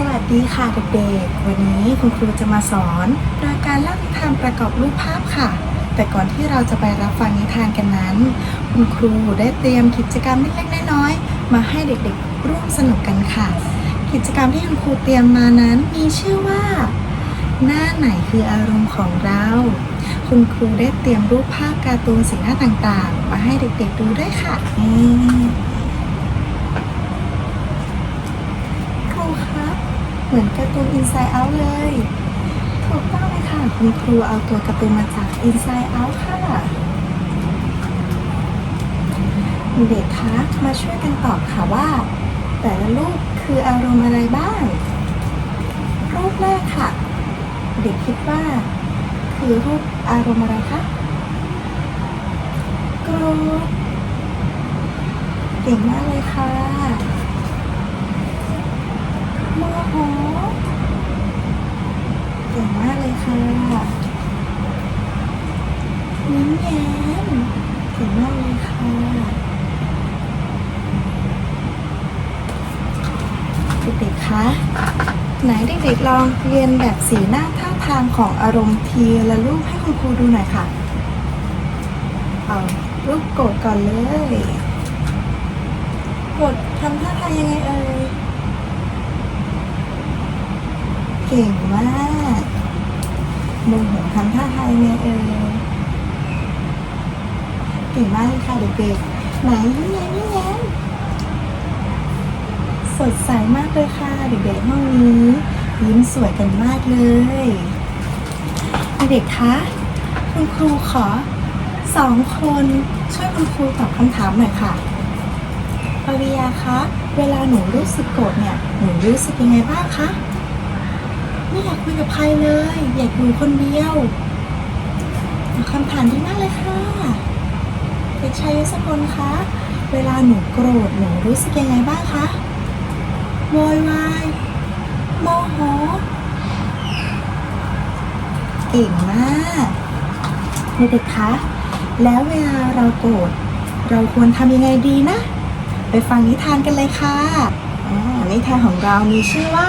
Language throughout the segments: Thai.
สวัสดีค่ะเด็กๆ วันนี้คุณครูจะมาสอนโดยการเล่านิทานประกอบรูปภาพค่ะ แต่ก่อนที่เราจะไปรับฟังนิทานกันนั้น คุณครูได้เตรียมกิจกรรมเล็กๆน้อยๆมาให้เด็กๆ ร่วมสนุกกันค่ะ กิจกรรมที่คุณครูเตรียมมานั้นมีชื่อว่า หน้าไหนคืออารมณ์ของเรา คุณครูได้เตรียมรูปภาพการ์ตูนสีหน้าต่างๆ มาให้เด็กๆดูด้วยค่ะนี่ ครูคะ เหมือนการ์ตูน Inside Out เลย ถูกต้องเลยค่ะ คุณครูเอาตัวการ์ตูนมาจาก Inside Out ค่ะ เด็กคะมาช่วยกันตอบค่ะว่า แต่ละรูปคืออารมณ์อะไรบ้าง รูปแรกค่ะ เด็กคิดว่า คือรูปอารมณ์อะไรคะโกรธเก่งมากเลยค่ะ โมโหเก่งมากเลยค่ะยิ้มแย้มเก่งมากเลยค่ะเด็กๆคะไหนเด็กๆลองเรียนแบบสีหน้าท่าทางของอารมณ์ทีละรูปให้คุณครูดูหน่อยค่ะ เอารูปโกรธก่อนเลยโกรธทำท่าทางยังไงเอ่ย เก่งมากโมโหทำท่าทางไงเอ่ยเก่งมากเลยค่ะเด็กๆไหนยิ้มแย้มยิ้มแย้มสดใสมากเลยค่ะเด็กๆห้องนี้ยิ้มสวยกันมากเลยเด็กๆคะคุณครูขอสองคนช่วยคุณครูตอบคำถามหน่อยค่ะปวิยาคะ เวลาหนูรู้สึกโกรธเนี่ย หนูรู้สึกยังไงบ้างคะ ไม่อยากคุยกับใครเลย อยากอยู่คนเดียวคำถามดีมากเลยค่ะเด็กชายยศพลคะ เวลาหนูโกรธหนูรู้สึกยังไงบ้างคะโวยวายโมโหเก่งมากเด็กๆคะ แล้วเวลาเราโกรธเราควรทำยังไงดีนะ ไปฟังนิทานกันเลยค่ะอ่านิทานของเรามีชื่อว่า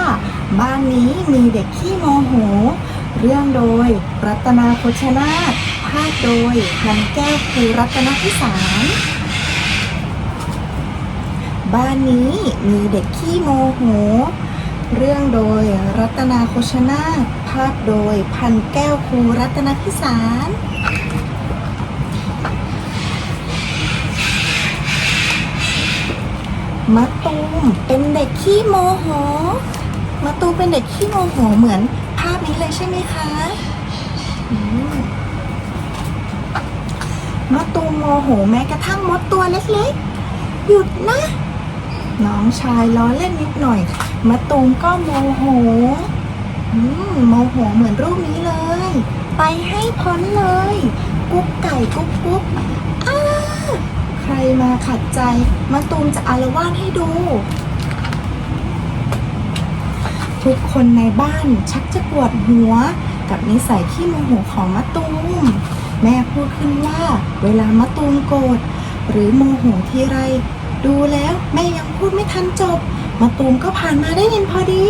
บ้านนี้มีเด็กขี้โมโห เรื่องโดย รัตนาโคชนาถภาคโดยพันแก้วครูรัตนพิสาร บ้านนี้มีเด็กขี้โมโห เรื่องโดย รัตนาโคชนาถภาคโดยพันแก้วครูรัตนพิสารมะตูมเป็นเด็กขี้โมโห มะตูเป็นเด็กขี้โมโหเหมือนภาพนี้เลยใช่ไหมคะมมะตูโมโหแม้กระทั่งมดตัวเล็กๆ หยุดนะ น้องชายล้อเล่นนิดหน่อยมะตูมก็โมโหมโมโหเหมือนรูปนี้เลย ไปให้พ้นเลย กุ๊กไก่กุ๊กกุ๊กใครมาขัดใจมะตูมจะอารวาสให้ดู ทุกคนในบ้านชักจะปวดหัว กับนิสัยขี้โมโหของมะตูม แม่พูดขึ้นว่า เวลามะตูมโกรธหรือโมโหทีไร ดูแล้วแม่ยังพูดไม่ทันจบมะตูมก็ผ่านมาได้ยินพอดี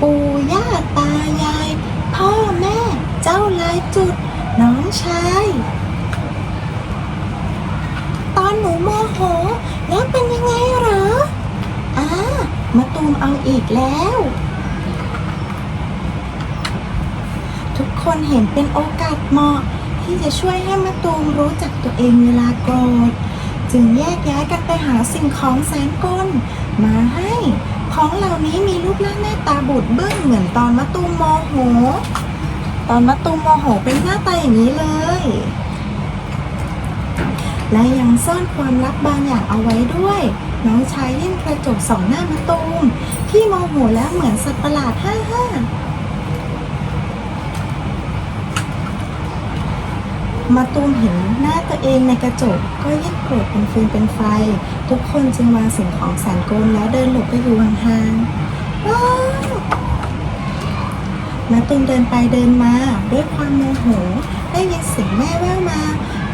ปู่ย่าตายาย พ่อแม่เจ้าลายจุด น้องชาย ตอนหนูโมโห แล้วเป็นยังไงเหรออ่ามาตูมเอาอีกแล้ว ทุก คนเห็นเป็นโอกาสเหมาะ ที่จะช่วยให้มะตูมรู้จักตัวเองเวลาโกรธจึงแยกย้ายกันไปหาสิ่งของแสนกลมาให้ ของเหล่านี้มีรูปร่างหน้าตาบูดเบิ้งเหมือนตอนมะตูมโมโห ตอนมะตูมโมโหเป็นหน้าตาอย่างนี้เลย และยังซ่อนความลับบางอย่างเอาไว้ด้วย น้องชายยื่นกระจกสองหน้ามะตูมที่โมโหแล้วเหมือนสัตว์ประหลาดห้าห้า มาตูมเห็นหน้าตัวเองในกระจกก็ยิ่งโกรธเป็นฟืนเป็นไฟ ทุกคนจึงวางสิ่งของแสนโกลแล้วเดินหลบไปอยู่ห่างๆว้าวมาตูมเดินไปเดินมา ด้วยความโมโหได้ยินเสียงแม่แว่วมา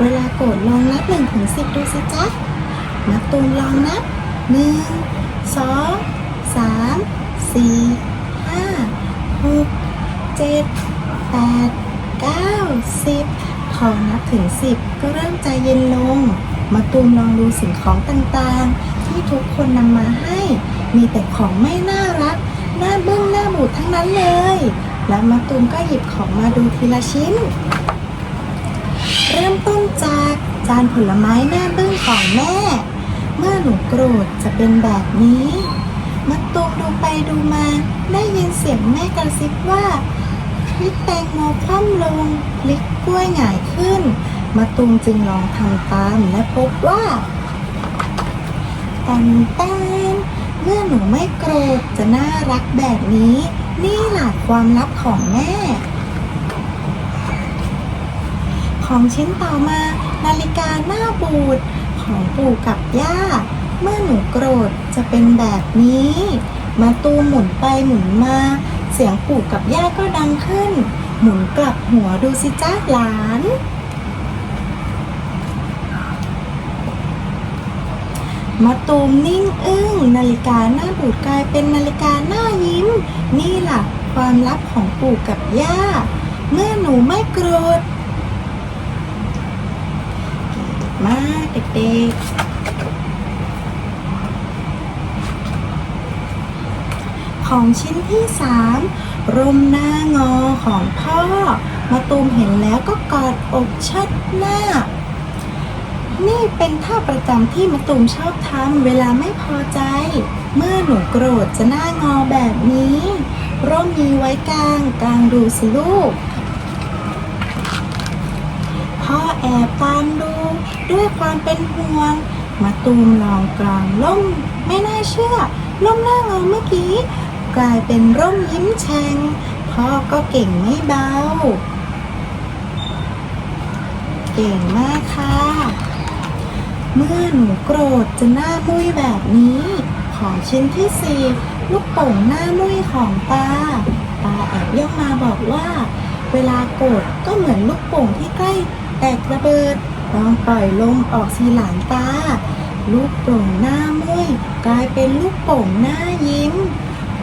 เวลาโกรธลองนับหนึ่งถึงสิบดูสิจ๊ะมาตูมลองนับหนึ่งสองสามสี่ห้าหกเจ็ดแปดเก้าสิบ พอนับถึงสิบก็เริ่มใจเย็นลง มาตูมลองดูสิ่งของต่างๆ ที่ทุกคนนำมาให้ มีแต่ของไม่น่ารักน้าเบื้องหน้าบูดทั้งนั้นเลย แล้วมาตูมก็หยิบของมาดูทีละชิ้น เริ่มต้นจากจานผลไม้หน้าบึ้งของแม่ เมื่อหนูโกรธจะเป็นแบบนี้ มาตูมดูไปดูมา ได้ยินเสียงแม่กระซิบว่า พลิกแตงโมคว่ำลงพลิกกล้วยหงายขึ้น มาตูมจึงลองทำตามและพบว่าตันตันเมื่อหนูไม่โกรธจะน่ารักแบบนี้ นี่แหละความลับของแม่ ของชิ้นต่อมานาฬิกาหน้าบูดของปู่กับย่า เมื่อหนูโกรธจะเป็นแบบนี้ มาตูมหมุนไปหมุนมา เสียงปู่กับย่าก็ดังขึ้น หมุนกลับหัวดูสิจ้าหลาน มาตูมนิ่งอึ้งนาฬิกาหน้าบูดกลายเป็นนาฬิกาหน้ายิ้ม นี่ล่ะความลับของปู่กับย่า เมื่อหนูไม่โกรธมากเด็กๆ ของชิ้นที่สามร่มหน้างอของพ่อ มาตูมเห็นแล้วก็กอดอกชัดหน้า นี่เป็นท่าประจำที่มาตูมชอบทำเวลาไม่พอใจ เมื่อหนูโกรธจะหน้างอแบบนี้ ร่มมีไว้กลางกลางดูสิลูกพ่อแอบตามดู ด้วยความเป็นห่วงมาตูมลองกลางล่มไม่น่าเชื่อล่มหน้าเงาเมื่อกี้ กลายเป็นร่มยิ้มแฉ่งพ่อก็เก่งไม่เบา เก่งมากค่ะ เมื่อหนูโกรธจะหน้ามุ้ยแบบนี้ ขอชิ้นที่สี่ลูกโป่งหน้ามุ้ยของตาตาแอบย่องมาบอกว่า เวลาโกรธก็เหมือนลูกโป่งที่ใกล้แตกระเบิดลองปล่อยลมออกสีหลานตา ลูกโป่งหน้ามุ้ยกลายเป็นลูกโป่งหน้ายิ้ม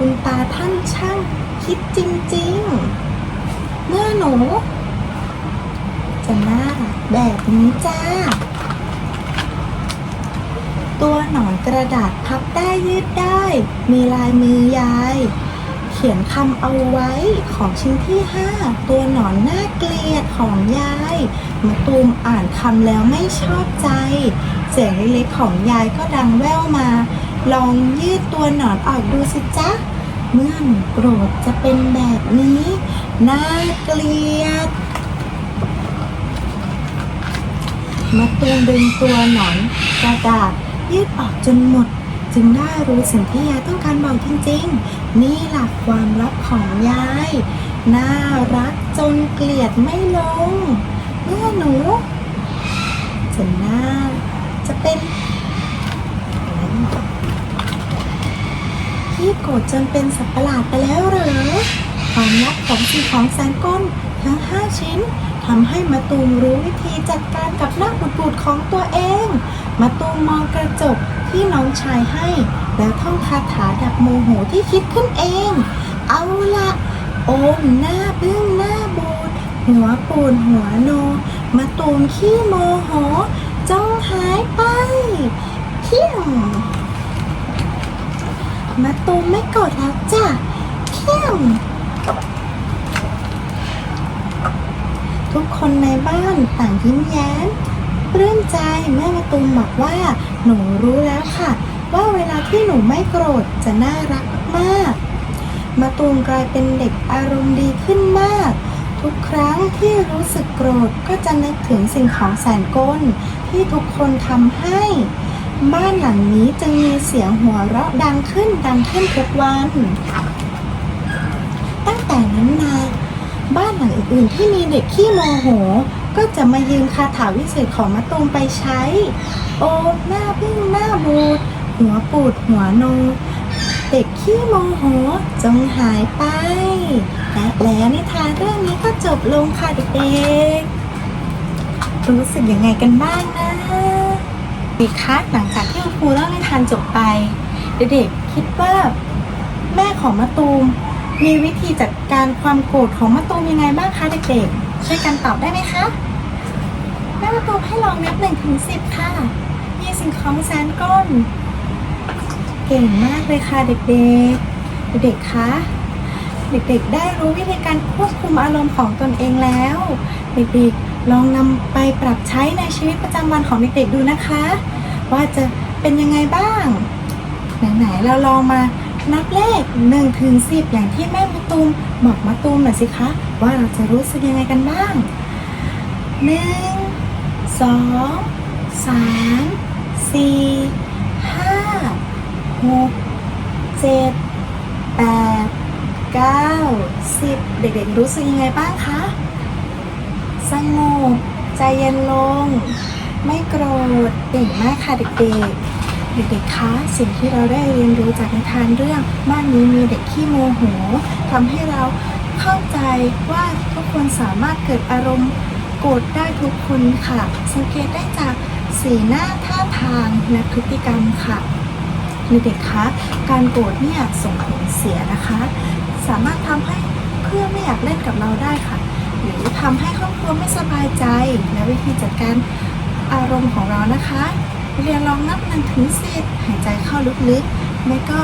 คุณตาท่านช่างคิดจริงๆ เมื่อหนูจะหน่าแบบนี้จ้า ตัวหนอนกระดาษพับได้ยืดได้ มีลายมือยาย เขียนคำเอาไว้ของชิ้นที่ 5 ตัวหนอนน่าเกลียดของยายมาตูมอ่านคำแล้วไม่ชอบใจ เสียงเล็กๆของยายก็ดังแว่วมา ลองยืดตัวหนอนออกดูสิจ๊ะ เมื่อหนูโกรธจะเป็นแบบนี้น่าเกลียดมาตูมดึงตัวหนอนกระดาษยืดออกจนหมด จึงได้รู้สิ่งที่ยายต้องการบอกจริงๆ นี่หลักความลับของยาย น่ารักจนเกลียดไม่ลง เมื่อหนูจะน่าจะเป็น พี่โกรธจนเป็นสัตว์ประหลาดไปแล้วหรือความลับของสิ่งของแสนก้นทั้ง5ชิ้นทำให้มาตูมรู้วิธีจัดการกับหน้าบูดๆของตัวเอง มาตูมมองกระจกที่น้องชายให้ แล้วท่องคาถาดับโมโหที่คิดขึ้นเอง เอาละโอมหน้าบึ้งหน้าบูดหัวปูนหัวโน มาตูมขี้โมโหจงหายไปเที่ยง มาตูมไม่โกรธแล้วจ้ะเที่ยงทุกคนในบ้านต่างยิ้มแย้มปลื้มใจเมื่อมาตูมบอกว่า หนูรู้แล้วค่ะ ว่าเวลาที่หนูไม่โกรธจะน่ารักมากมาตูมกลายเป็นเด็กอารมณ์ดีขึ้นมาก ทุกครั้งที่รู้สึกโกรธก็จะนึกถึงสิ่งของแสนกลที่ทุกคนทำให้ บ้านหลังนี้จะมีเสียงหัวเราะดังขึ้นดังขึ้นทุกวัน ตั้งแต่นั้นมาบ้านหลังอื่นๆที่มีเด็กขี้โมโห ก็จะมายืมคาถาวิเศษของมะตูมไปใช้ โอหน้าพึ่งหน้าบูดหัวปูดหัวโนเด็กขี้โมโหจงหายไป และแล้วนิทานเรื่องนี้ก็จบลงค่ะเด็กๆรู้สึกยังไงกันบ้างนะ ดีคะหลังจากที่คุณครูเล่านิทานจบไป เด็กๆคิดว่าแม่ของมะตูมมีวิธีจัดการความโกรธของมะตูมยังไงบ้างคะเด็กๆช่วยกันตอบได้ไหมคะแม่มะตูมให้ลองนับหนึ่งถึงสิบค่ะมีสิ่งของแสนก้น เก่งมากเลยค่ะเด็กๆ เด็กๆคะเด็กๆ ได้รู้วิธีการควบคุมอารมณ์ของตนเองแล้ว เด็กๆ ลองนำไปปรับใช้ในชีวิตประจำวันของเด็กๆดูนะคะ ว่าจะเป็นยังไงบ้าง ไหนๆเราลองมานับเลข1ถึง10 อย่างที่แม่มะตูมบอกมะตูมหน่อยสิคะ ว่าเราจะรู้สึกยังไงกันบ้าง 1 2 3 4 5 6 7 8 9 10 เด็กๆรู้สึกยังไงบ้างคะ สงบ ใจเย็นลง ไม่โกรธเก่งมากค่ะเด็กๆ เด็กๆ คะสิ่งที่เราได้เรียนรู้จากนิทานเรื่องบ้านนี้มีเด็กขี้โมโหทำให้เราเข้าใจว่าทุกคนสามารถเกิดอารมณ์โกรธได้ทุกคนค่ะ สังเกตได้จากสีหน้าท่าทางและพฤติกรรมค่ะเด็กๆคะการโกรธเนี่ยส่งผลเสียนะคะ สามารถทำให้เพื่อนไม่อยากเล่นกับเราได้ค่ะ หรือทำให้ครอบครัวไม่สบายใจ และวิธีจัดการอารมณ์ของเรานะคะ เรียนลองนับหนึ่งถึงสิบหายใจเข้าลึกๆแล้วก็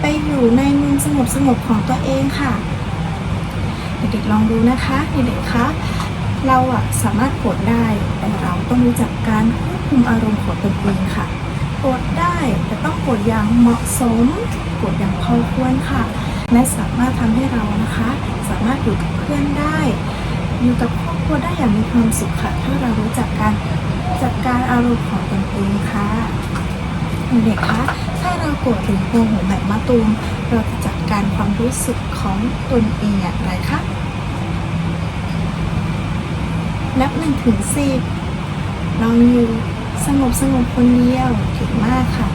ไปอยู่ในมุมสงบๆของตัวเองค่ะ เด็กๆลองดูนะคะเด็กๆคะเราอะสามารถโกรธได้แต่เราต้องรู้จักการควบคุมอารมณ์ของตนเองค่ะโกรธได้แต่ต้องโกรธอย่างเหมาะสมโกรธอย่างพอควรค่ะและสามารถทำให้เรานะคะ สามารถอยู่กับเพื่อนได้ อยู่กับครอบครัวได้อย่างมีความสุขค่ะถ้าเรารู้จักการจัดการอารมณ์ของตนเองค่ะเด็กคะถ้าเราโกรธหรือโมโหแบบมะตูมเราจะจัดการความรู้สึกของตนเองอย่างไรคะนับหนึ่งถึงสิบลองอยู่สงบสงบคนเดียวเก่งมากค่ะ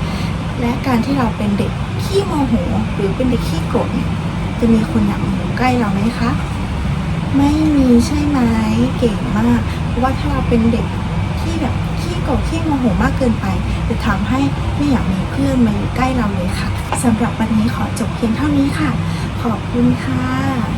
และการที่เราเป็นเด็กขี้โมโหหรือเป็นเด็กขี้โกรธจะมีคนอยากมาอยู่ใกล้เราไหมคะ ไม่มีใช่ไหมเก่งมาก เพราะว่าถ้าเราเป็นเด็กที่แบบขี้โกรธขี้โมโหมากเกินไป จะทำให้ไม่อยากมีเพื่อนมาอยู่ใกล้เราเลยค่ะสำหรับวันนี้ขอจบเพียงเท่านี้ค่ะ ขอบคุณค่ะ